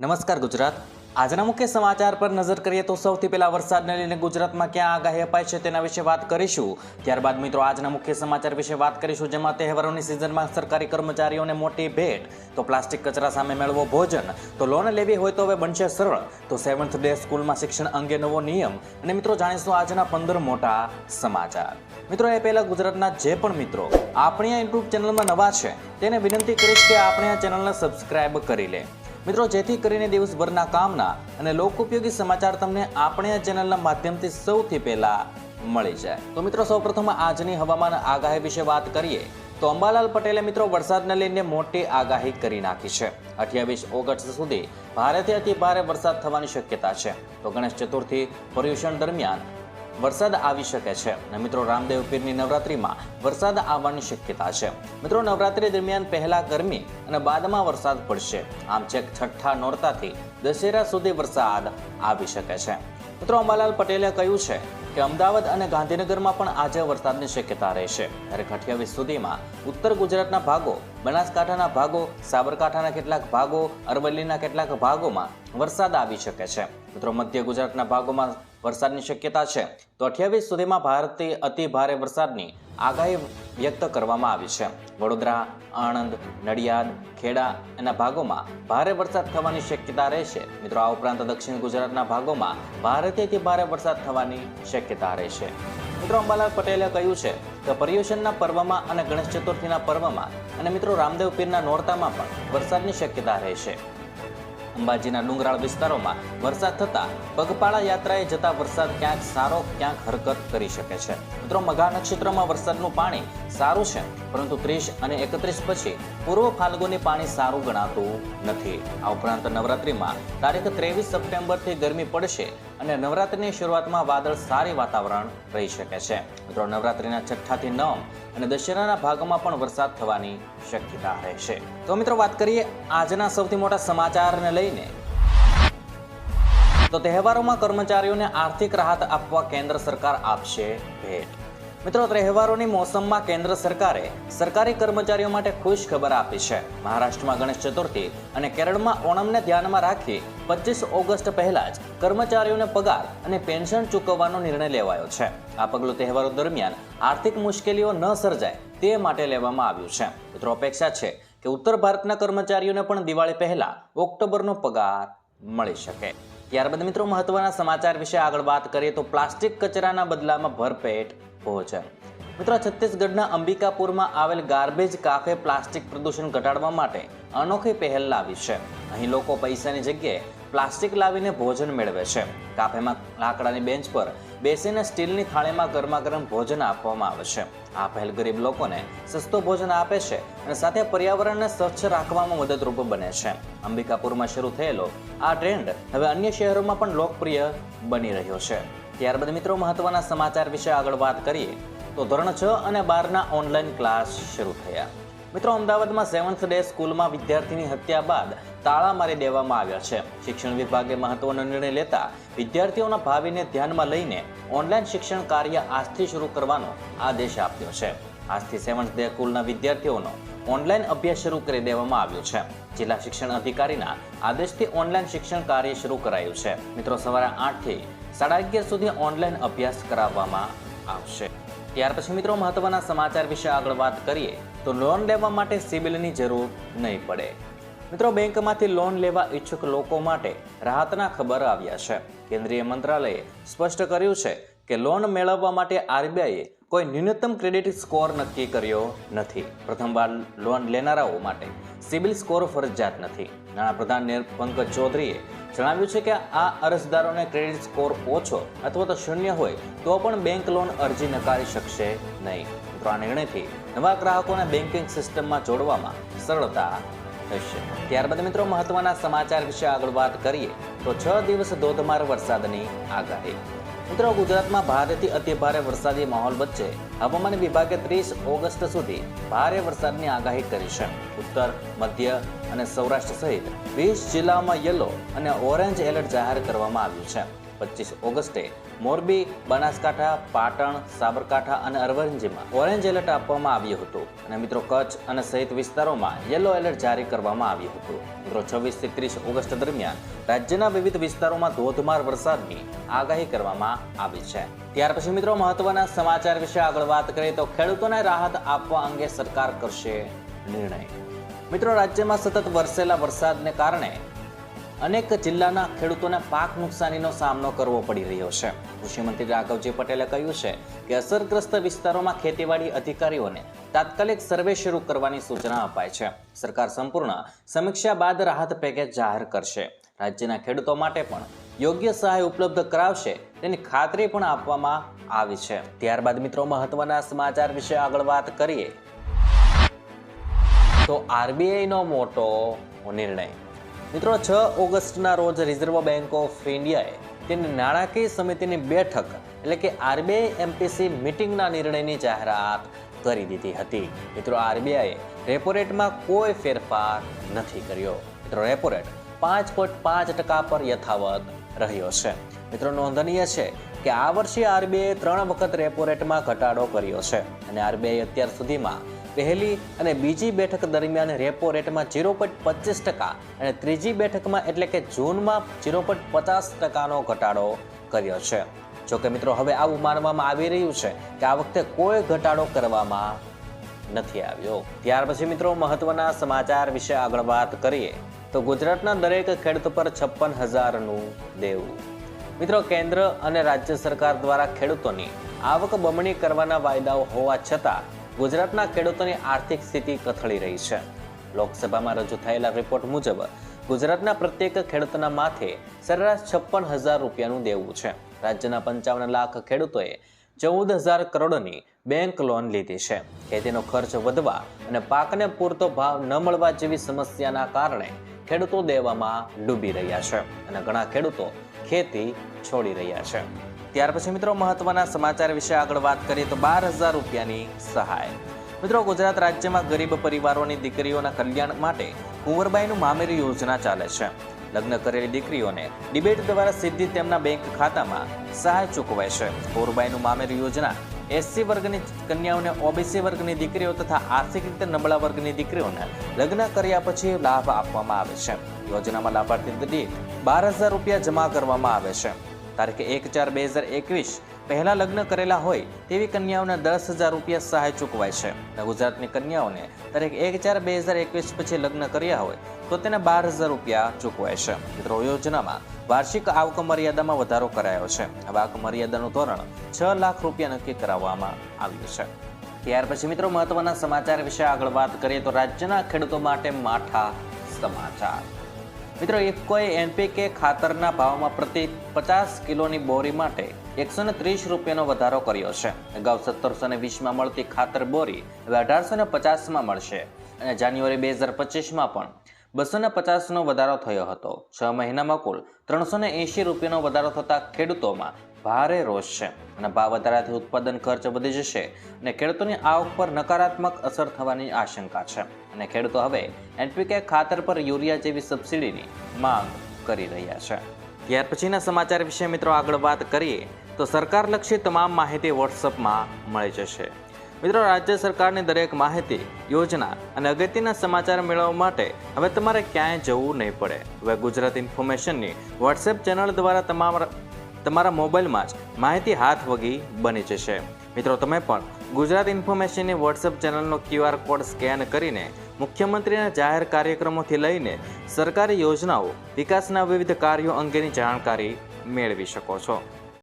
નમસ્કાર ગુજરાત. આજના મુખ્ય સમાચાર પર નજર કરીએ તો સૌથી પહેલા વરસાદને લઈને ગુજરાતમાં ક્યાં આગાહી અપાય છે તેના વિશે વાત કરીશું. ત્યારબાદ મિત્રો, આજના મુખ્ય સમાચાર વિશે વાત કરીશું, જેમાં તહેવારોની સિઝનમાં સરકારી કર્મચારીઓને મોટી ભેટ. તો પ્લાસ્ટિક કચરા સામે મેળવો ભોજન. તો લોન લેવી હોય તો હવે બનશે સરળ. તો સેવન્થ ડે સ્કૂલમાં શિક્ષણ અંગે નવો નિયમ. અને મિત્રો, જાણીશું આજના પંદર મોટા સમાચાર. મિત્રો, એ પહેલાં ગુજરાતના જે પણ મિત્રો આપણી આ યુટ્યુબ ચેનલમાં નવા છે, તેને વિનંતી કરીશ કે આપણે આ ચેનલને સબસ્ક્રાઈબ કરી લે. મિત્રો, જેથી કરીને દિવસભરના કામના અને લોકોપયોગી સમાચાર તમને આપણે આ ચેનલના માધ્યમથી સૌથી પહેલા મળી જાય. તો મિત્રો, સૌપ્રથમ આજની હવામાન આગાહી વિશે વાત કરીએ, તો અંબાલાલ પટેલે મિત્રો વરસાદને લઈને મોટી આગાહી કરી નાખી છે. અઠ્યાવીસ ઓગસ્ટ સુધી ભારેથી અતિ ભારે વરસાદ થવાની શક્યતા છે. તો ગણેશ ચતુર્થી પર્યુષણ દરમિયાન વરસાદ આવી શકે છે. અને મિત્રો, રામદેવ પીરની નવરાત્રીમાં વરસાદ આવવાની શક્યતા છે. મિત્રો, નવરાત્રી દરમિયાન પહેલા ગરમી અને બાદમાં વરસાદ પડશે. આમ છેક છઠ્ઠા નોરતાથી દશેરા સુધી વરસાદ આવી શકે છે. મિત્રો, અંબાલાલ પટેલે કહ્યું છે કે અમદાવાદ અને ગાંધીનગરમાં પણ આજે વરસાદની શક્યતા રહેશે. ત્યારે અઠ્યાવીસ સુધીમાં ઉત્તર ગુજરાતના ભાગો, બનાસકાંઠાના ભાગો, સાબરકાંઠાના કેટલાક ભાગો, અરવલ્લીના કેટલાક ભાગોમાં વરસાદ આવી શકે છે. મિત્રો, મધ્ય ગુજરાતના ભાગોમાં વરસાદની શક્યતા છે. તો અઠ્યાવીસ સુધીમાં ભારતે અતિ ભારે વરસાદની આગાહી વ્યક્ત કરવામાં આવી છે. વડોદરા, આણંદ, નડિયાદ, ખેડા એના ભાગોમાં ભારે વરસાદ થવાની શક્યતા રહેશે. મિત્રો, આ ઉપરાંત દક્ષિણ ગુજરાતના ભાગોમાં ભારેથી ભારે વરસાદ થવાની શક્યતા રહેશે. મિત્રો, અંબાલાલ પટેલે કહ્યું છે કે પર્યુષણના પર્વમાં અને ગણેશ ચતુર્થીના પર્વમાં અને મિત્રો, રામદેવ પીરના નોરતામાં પણ વરસાદની શક્યતા રહેશે. અંબાજીના ડુંગરાળ વિસ્તારોમાં વરસાદ થતા પગપાળા યાત્રાએ જતા વરસાદ ક્યાંક સારો, ક્યાંક હરકત કરી શકે છે. મિત્રો મઘા નક્ષત્રમાં વરસાદનું પાણી સારું છે, પરંતુ ત્રીસ અને એકત્રીસ પછી પૂર્વ ફાલ્ગુની પાણી સારું ગણાતું નથી. આ ઉપરાંત નવરાત્રિમાં તારીખ ત્રેવીસ સપ્ટેમ્બરથી ગરમી પડશે અને નવરાત્રિની શરૂઆતમાં વાદળ સારી વાતાવરણ રહી શકે છે. મિત્રો, નવરાત્રિના છઠ્ઠાથી નવ અને દશેરાના ભાગમાં પણ વરસાદ થવાની શક્યતા રહેશે તો મિત્રો, વાત કરીએ આજના સૌથી મોટા સમાચારને લઈને. તો તહેવારોમાં કર્મચારીઓને આર્થિક રાહત આપવા કેન્દ્ર સરકાર આપશે ભેટ. મિત્રો, તહેવારોની મોસમમાં કેન્દ્ર સરકારે સરકારી કર્મચારીઓ માટે ખુશ ખબર આપી છે. મહારાષ્ટ્રમાં ગણેશ ચતુર્થી અને કેરળમાં ઓણમને ધ્યાનમાં રાખી પચીસ ઓગસ્ટ પહેલા જ કર્મચારીઓને પગાર અને પેન્શન ચૂકવવાનો નિર્ણય લેવાયો છે. આ પગલું તહેવારો દરમિયાન આર્થિક મુશ્કેલીઓ ન સર્જાય તે માટે લેવામાં આવ્યું છે. મિત્રો, અપેક્ષા છે કે ઉત્તર ભારતના કર્મચારીઓને પણ દિવાળી પહેલા ઓક્ટોબરનો પગાર મળી શકે. ત્યારબાદ મિત્રો, મહત્વના સમાચાર વિશે આગળ વાત કરીએ તો પ્લાસ્ટિક કચરાના બદલામાં ભરપેટ ભોજન મિત્રો, છત્તીસગઢના અંબિકાપુરમાં આવેલ ગાર્બેજ કાફે પ્લાસ્ટિક પ્રદૂષણ ઘટાડવા માટે અનોખી પહેલ લાવી છે. અહીં લોકો પૈસાની જગ્યાએ પ્લાસ્ટિક લાવીને ભોજન મેળવે છે. કાફેમાં લાકડાની બેન્ચ પર બેસીને સ્ટીલની થાળીમાં ગરમા ગરમ ભોજન આપવામાં આવે છે. આ પહેલ ગરીબ લોકોને સસ્તું ભોજન આપે છે અને સાથે પર્યાવરણને સ્વચ્છ રાખવામાં મદદરૂપ બને છે. અંબિકાપુરમાં શરૂ થયેલો આ ટ્રેન્ડ હવે અન્ય શહેરોમાં પણ લોકપ્રિય બની રહ્યો છે. ત્યારબાદ મિત્રો મહત્વના સમાચાર વિશે આગળ વાત કરીએ, તો ધોરણ છ અને બારના ઓનલાઈન ક્લાસ શરૂ થયા. મિત્રો, અમદાવાદમાં સેવન્થ ડે સ્કૂલમાં વિદ્યાર્થીની હત્યા બાદ તાળા મારી દેવામાં આવ્યા છે. શિક્ષણ વિભાગે મહત્વનો નિર્ણય લેતા વિદ્યાર્થીઓના ભાવિને ધ્યાનમાં લઈને ઓનલાઈન શિક્ષણ કાર્ય આજથી શરૂ કરવાનો આદેશ આપ્યો છે. આજથી સેવન્થ ડે સ્કૂલના વિદ્યાર્થીઓનો ઓનલાઈન અભ્યાસ શરૂ કરી દેવામાં આવ્યો છે. જિલ્લા શિક્ષણ અધિકારીના આદેશથી ઓનલાઈન શિક્ષણ કાર્ય શરૂ કરાયું છે. મિત્રો, સવારે આઠથી સાડા અગિયાર સુધી ઓનલાઈન અભ્યાસ કરાવવામાં આવશે. ત્યાર પછી મિત્રો, મહત્વના સમાચાર વિશે આગળ વાત કરીએ, તો લોન લેવા માટે સિબિલની જરૂર નહીં પડે. મિત્રો, બેંકમાંથી લોન લેવા ઈચ્છુક લોકો માટે રાહતના ખબર આવ્યા છે. કેન્દ્રીય મંત્રાલયે સ્પષ્ટ કર્યું છે કે લોન મેળવવા માટે આરબીઆઈએ કોઈ ન્યૂનતમ ક્રેડિટ સ્કોર નક્કી કર્યો નથી. પ્રથમવાર લોન લેનારાઓ માટે સિબિલ સ્કોર ફરજિયાત નથી. નાણાપ્રધાન પંકજ ચૌધરીએ જણાવ્યું છે કે આ અરજદારોને ક્રેડિટ સ્કોર ઓછો અથવા તો શૂન્ય હોય તો પણ બેંક લોન અરજી નકારી શકશે નહીં. તો આ નિર્ણયથી નવા ગ્રાહકોને બેન્કિંગ સિસ્ટમમાં જોડવામાં સરળતા થશે. ત્યારબાદ મિત્રો, મહત્વના સમાચાર વિશે આગળ વાત કરીએ તો છ દિવસ ધોધમાર વરસાદની આગાહી. મિત્રો ગુજરાતમાં ભારેથી અતિ ભારે વરસાદી માહોલ વચ્ચે હવામાન વિભાગે ત્રીસ ઓગસ્ટ સુધી ભારે વરસાદની આગાહી કરી છે. ઉત્તર, મધ્ય અને સૌરાષ્ટ્ર સહિત વીસ જિલ્લાઓમાં યલો અને ઓરેન્જ એલર્ટ જાહેર કરવામાં આવ્યું છે. પચીસ ઓગસ્ટે મોરબી, બનાસકાંઠા, પાટણ, સાબરકાંઠા અને અરવરંજીમાં ઓરેન્જ એલર્ટ આપવામાં આવ્યું હતું. અને મિત્રો, કચ્છ અને સહિત વિસ્તારોમાં યલો એલર્ટ જારી કરવામાં આવ્યું હતું. મિત્રો છવ્વીસથી ત્રીસ ઓગસ્ટ દરમિયાન રાજ્યના વિવિધ વિસ્તારોમાં ધોધમાર વરસાદની આગાહી કરવામાં આવી છે. ત્યાર પછી મિત્રો, મહત્વના સમાચાર વિશે આગળ વાત કરીએ તો ખેડૂતોને રાહત આપવા અંગે સરકાર કરશે નિર્ણય. મિત્રો, રાજ્યમાં સતત વરસેલા વરસાદને કારણે અનેક જિલ્લાના ખેડૂતોને પાક નુકસાનીનો સામનો કરવો પડી રહ્યો છે. કૃષિમંત્રી રાઘવજી પટેલે કહ્યું છે કે અસરગ્રસ્ત વિસ્તારોમાં ખેતીવાડી અધિકારીઓને તાત્કાલિક સર્વે શરૂ કરવાની સૂચના અપાય છે. સરકાર સંપૂર્ણ સમીક્ષા બાદ રાહત પેકેજ જાહેર કરશે. રાજ્યના ખેડૂતો માટે પણ યોગ્ય સહાય ઉપલબ્ધ કરાવશે તેની ખાતરી પણ આપવામાં આવી છે. ત્યારબાદ મિત્રો, મહત્વના સમાચાર વિશે આગળ વાત કરીએ. તો આરબીઆઈનો મોટો નિર્ણય. મિત્રો, છ ઓગસ્ટના રોજ રિઝર્વ બેંક ઓફ ઇન્ડિયાએ તેની નાણાકીય સમિતિની બેઠક, એટલે કે આરબીઆઈ એમપીસી મિટિંગના નિર્ણયની જાહેરાત કરી દીધી હતી. મિત્રો, આરબીઆઈએ રેપો રેટમાં કોઈ ફેરફાર નથી કર્યો. મિત્રો રેપો રેટ પાંચ પોઈન્ટ પાંચ ટકા પર યથાવત રહ્યો છે. મિત્રો, નોંધનીય છે કે આ વર્ષે આરબીઆઈએ ત્રણ વખત રેપો રેટમાં ઘટાડો કર્યો છે અને આરબીઆઈ અત્યાર સુધીમાં પહેલી અને બીજી બેઠક દરમિયાન રેપો રેટમાં ઝીરો પોઈન્ટ ટકા અને ત્રીજી બેઠકમાં એટલે કે જૂનમાં ઝીરો પચાસ ટકાનો ઘટાડો કર્યો છે. જોકે મિત્રો, હવે આવું માનવામાં આવી રહ્યું છે કે આ વખતે કોઈ ઘટાડો કરવામાં નથી આવ્યો. ત્યાર પછી મિત્રો, મહત્વના સમાચાર વિશે આગળ વાત કરીએ તો ગુજરાતના દરેક ખેડૂત પર છપ્પન હજારનું દેવું. મિત્રો, કેન્દ્ર અને રાજ્ય સરકાર દ્વારા ખેડૂતોની આવક બમણી કરવાના વાયદાઓ હોવા છતાં ગુજરાતના ખેડૂતોની આર્થિક સ્થિતિ કથળી રહી છે. લોકસભામાં રજૂ થયેલા રિપોર્ટ મુજબ ગુજરાતના પ્રત્યેક ખેડૂતના માથે સરેરાશ છપ્પન હજાર રૂપિયાનું દેવું છે. રાજ્યના પંચાવન લાખ ખેડૂતોએ ચૌદ હજાર કરોડની બેંક લોન લીધી છે. ખેતીનો ખર્ચ વધવા અને પાકને પૂરતો ભાવ ન મળવા જેવી સમસ્યાના કારણે ખેડૂતો દેવામાં ડૂબી રહ્યા છે અને ઘણા ખેડૂતો ખેતી છોડી રહ્યા છે. ત્યાર પછી મિત્રો મહત્વના સમાચાર વિશે આગળ વાત કરીએ તો બાર હજાર રૂપિયાની સહાય. મિત્રો ગુજરાત રાજ્યમાં ગરીબ પરિવારોની દીકરીઓના કલ્યાણ માટે કુંવરબાઈનું મામેરી યોજના ચાલે છે. લગ્ન કરેલી દીકરીઓને ડિબેટ દ્વારા સીધી તેમના બેંક ખાતામાં સહાય ચૂકવાય છે. કુંવરબાઈનું મામેરી યોજના એસસી વર્ગની કન્યાઓને ઓબીસી વર્ગની દીકરીઓ તથા આર્થિક રીતે નબળા વર્ગની દીકરીઓને લગ્ન કર્યા પછી લાભ આપવામાં આવે છે. યોજનામાં લાભાર્થી દીઠ બાર હજાર રૂપિયા જમા કરવામાં આવે છે. તારીખે એક ચાર બે હજાર એકવીસ પહેલાં લગ્ન કરેલા હોય તેવી કન્યાઓને દસ હજાર રૂપિયા સહાય ચૂકવાય છે. ગુજરાતની કન્યાઓને તારીખ એક ચાર બે હજાર એકવીસ પછી લગ્ન કર્યા હોય તો તેને બાર હજાર રૂપિયા ચૂકવાય છે. મિત્રો, યોજનામાં વાર્ષિક આવક મર્યાદામાં વધારો કરાયો છે. આવક મર્યાદાનું ધોરણ છ લાખ રૂપિયા નક્કી કરાવવામાં આવ્યું છે. ત્યાર પછી મિત્રો, મહત્વના સમાચાર વિશે આગળ વાત કરીએ તો રાજ્યના ખેડૂતો માટે માઠા સમાચાર. મિત્રો ઇફકોએ એનપીકે ખાતરના ભાવમાં પ્રતિ પચાસ કિલોની બોરી માટે એકસો ને ત્રીસ રૂપિયાનો વધારો કર્યો છે. અગાઉ સત્તરસો ને વીસમાં મળતી ખાતર બોરી હવે અઢારસો ને પચાસમાં મળશે અને જાન્યુઆરી બે હજાર પચીસમાં પણ બસો ને પચાસનો વધારો થયો હતો. છ મહિનામાં કુલ ત્રણસો ને એંશી રૂપિયાનો વધારો થતાં ખેડૂતોમાં ભારે રોષ છે. અને ભાવ વધારાથી ઉત્પાદન ખર્ચ વધી જશે અને ખેડૂતોની આવક પર નકારાત્મક અસર થવાની આશંકા છે. અને ખેડૂતો હવે એનપીકે ખાતર પર યુરિયા જેવી સબસિડીની માંગ કરી રહ્યા છે. ત્યાર પછીના સમાચાર વિશે મિત્રો આગળ વાત કરીએ તો સરકારલક્ષી તમામ માહિતી વોટ્સઅપમાં મળી જશે. મિત્રો, રાજ્ય સરકારની દરેક માહિતી, યોજના અને અગત્યના સમાચાર મેળવવા માટે હવે તમારે ક્યાંય જવું નહીં પડે. હવે ગુજરાત ઇન્ફોર્મેશનની વોટ્સએપ ચેનલ દ્વારા તમામ તમારા મોબાઈલમાં જ માહિતી હાથ વગી બની જશે. મિત્રો, તમે પણ ગુજરાત ઇન્ફોર્મેશનની વોટ્સએપ ચેનલનો ક્યુઆર કોડ સ્કેન કરીને મુખ્યમંત્રીના જાહેર કાર્યક્રમોથી લઈને સરકારી યોજનાઓ, વિકાસના વિવિધ કાર્યો અંગેની જાણકારી મેળવી શકો છો.